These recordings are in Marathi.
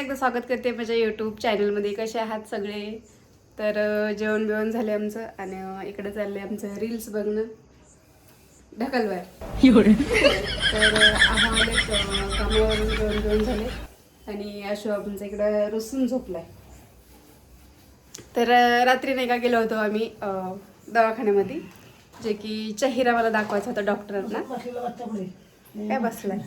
पुन्हा एकदा स्वागत करते माझ्या यूट्यूब चॅनलमध्ये कसे आहात सगळे? तर जेवण बिवण झाले आमचं आणि इकडे चाललंय आमचं रील्स बघणं. ढकलवाय तर अं, आम्हाला कामावरून जेवण बिवण झाले आणि अशो आमच्या इकडं रुसून झोपलाय. तर रात्री नाही का गेलो होतो आम्ही दवाखान्यामध्ये. जे की चहिरा मला दाखवायचा होता डॉक्टरांना काय बसलाय?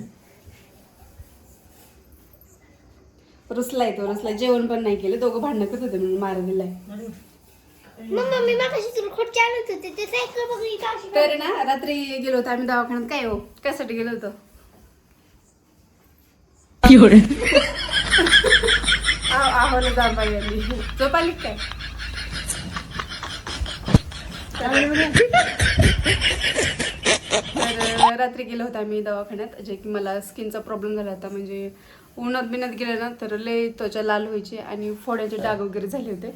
रुसलाय तो रुसलाय. जेवण पण नाही केलं दोघं भांडणं करत होते म्हणून मार दिलाय. मम्मा मी मागाशी तुला खोट चालत होते ते सायकल बघली का अशी तर ना रात्री गेलो होतो आम्ही दवाखान्यात. काय हो? कशासाठी गेलो होतो? आहो- आहोला जांभा गेली झोप आली काय तर रात्री गेलो होतो आम्ही दवाखान्यात जे की मला स्किनचा प्रॉब्लेम झाला होता म्हणजे उन्हात बिनात गेलं ना तर लय त्वचा लाल व्हायची आणि फोड्याचे डाग वगैरे झाले होते.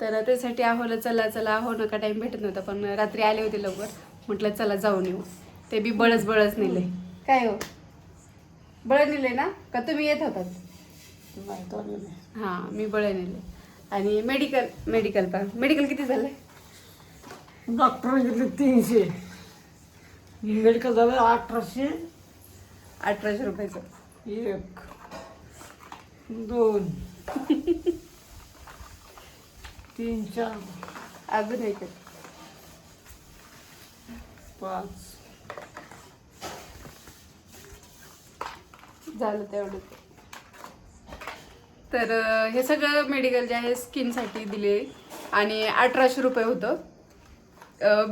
तर त्यासाठी आहोला चला चला आहो नका टाइम भेटत नव्हता पण रात्री आले होते लवकर. म्हटलं चला जाऊन येऊ. ते बी बळच बळच नेले. काय हो? बळ नेले ना? का तुम्ही येत होतात? हां मी बळ नेले. आणि मेडिकल मेडिकल पण मेडिकल किती झालं डॉक्टर घेतले तीनशे. मेडिकल झालं अठराशे. अठराशे रुपयाचं. एक. दोन. तीन चार. अजून एक. पाच. झालं तेवढं. तर हे सगळं मेडिकल जे आहे स्किनसाठी दिले. आणि अठराशे रुपये होतं.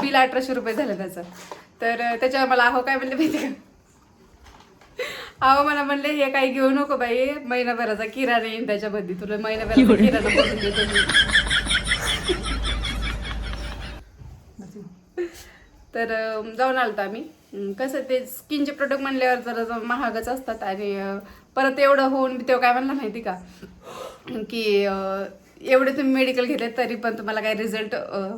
बिल अठराशे रुपये झालं त्याचं. तर त्याच्यावर मला अहो काय म्हणले माहिती का? अहो मला म्हणले हे काही घेऊ नको बाई महिनाभराचा किराणा येईन त्याच्यामध्ये तुला महिनाभराचा किराणा भरून देतो मी. तर जाऊन आलतो आम्ही. कसं ते स्किनचे प्रोडक्ट म्हणल्यावर जरा महागच असतात आणि परत एवढं होऊन तेव्हा काय म्हणलं माहिती का? की एवढे तुम्ही मेडिकल घेतले तरी पण तुम्हाला काही रिझल्ट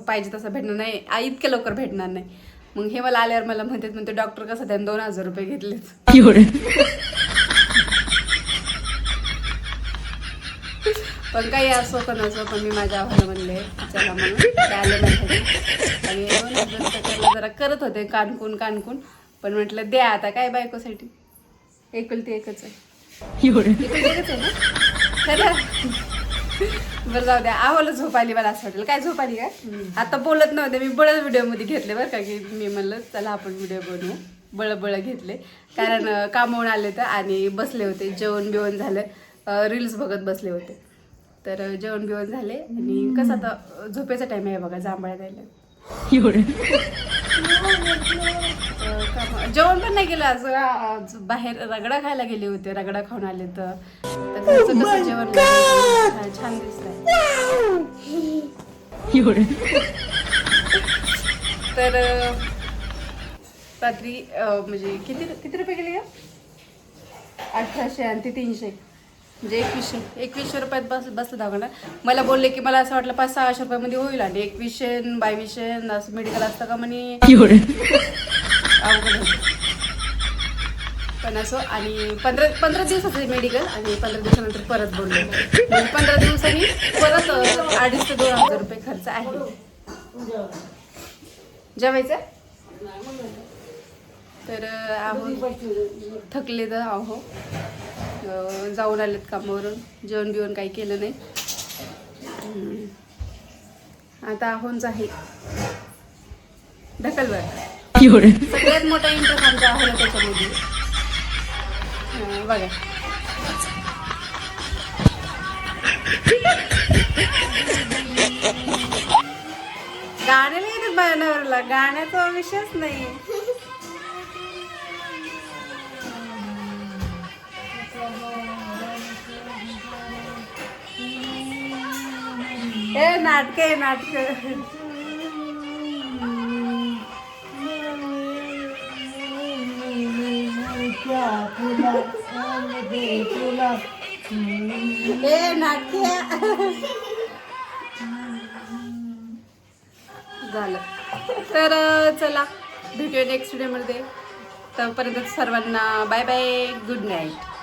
पाहिजे तसा भेटणार नाही. इतक्या लवकर भेटणार नाही. मग हे मला आल्यावर मला म्हणतात म्हणते डॉक्टर कसं त्याने दोन हजार रुपये घेतलेत? पण काही असो पण असो पण मी माझ्या आव्हानं म्हणले चला म्हणून ते आले माझ्यासाठी आणि दोन हजार जरा करत होते कानकून कानकून. पण म्हटलं द्या आता काय बायकोसाठी? एकुलती एकच आहे. एकच आहे ना? खरं बरं जाऊ द्या. आहोला झोप आली मला असं वाटेल. काय झोप आली काय आता बोलत नव्हते मी बळच व्हिडिओमध्ये घेतले बरं का की मी म्हणलं चला आपण व्हिडिओ बनवू. बळ बळ घेतले. कारण कामावून आले तर आणि बसले होते. जेवण बिवण झालं. रील्स बघत बसले होते. तर जेवण बिवण झाले आणि कसं आता झोपेचा टाइम आहे बघा जांभळ्या द्यायला. अं, काम- जेवण पण नाही केलं आज आज बाहेर रगडा खायला गेले होते रगडा खाऊन आले तर. कसं जेवण छान दिसतंय. तर रात्री म्हणजे किती किती रुपये गेले अठराशे आणि ते तीनशे. म्हणजे एकवीसशे एकवीसशे रुपयात बस बसलं दवाखाना मला बोलले की मला असं वाटलं पाच सहाशे रुपयामध्ये होईल आणि एकवीसशे बावीसशे असं मेडिकल असतं का म्हणे? अवघड पण असं आणि पंधरा पंधरा दिवसाचं मेडिकल आणि पंधरा दिवसानंतर परत बोललो म्हणजे पंधरा दिवसांनी परत अडीच ते दोन हजार रुपये खर्च आहे. जेवायचं? तर अं, आहो थकले तर आहो जाऊन आलेत कामावरून. जेवण बिवण काही केलं नाही. आता आहोच आहे. ढकलवर. सगळ्यात मोठा इंटरेस्ट आमचा आहे त्याच्यामध्ये. बघा. गाण्याला येतात बनवला गाण्याचा विषयच नाही. ए नाटक आहे नाटक. ए नाट्य झालं. तर चला भेटूया नेक्स्ट व्हिडिओमध्ये तोपर्यंत सर्वांना बाय बाय गुड नाईट